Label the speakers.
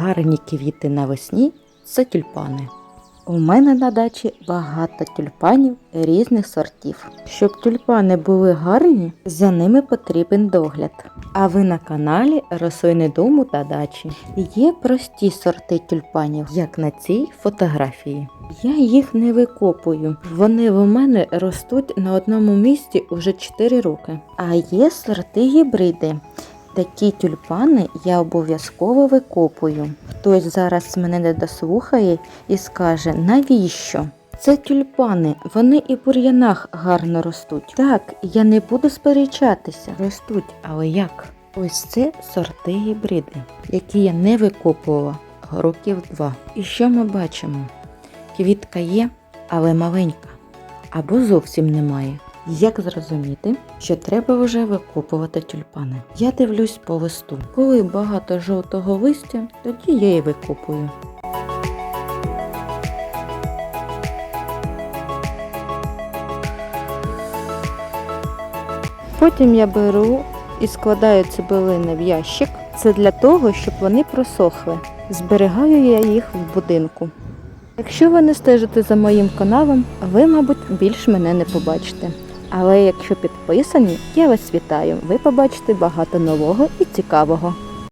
Speaker 1: Гарні квіти навесні це тюльпани. У мене на дачі багато тюльпанів різних сортів. Щоб тюльпани були гарні, за ними потрібен догляд. А ви на каналі Рослини дому та дачі. Є прості сорти тюльпанів, як на цій фотографії. Я їх не викопую. Вони в мене ростуть на одному місці уже 4 роки. А є сорти гібриди. Такі тюльпани я обов'язково викопую. Хтось зараз мене не дослухає і скаже, навіщо? Це тюльпани, вони і в бур'янах гарно ростуть. Так, я не буду сперечатися, ростуть, але як? Ось це сорти гібриди, які я не викопувала років два. І що ми бачимо? Квітка є, але маленька, або зовсім немає. Як зрозуміти, що треба вже викопувати тюльпани? Я дивлюсь по листу. Коли багато жовтого листя, тоді я і викопую. Потім я беру і складаю цибулини в ящик. Це для того, щоб вони просохли. Зберігаю я їх в будинку. Якщо ви не стежите за моїм каналом, ви, мабуть, більш мене не побачите. Але якщо підписані, я вас вітаю. Ви побачите багато нового і цікавого.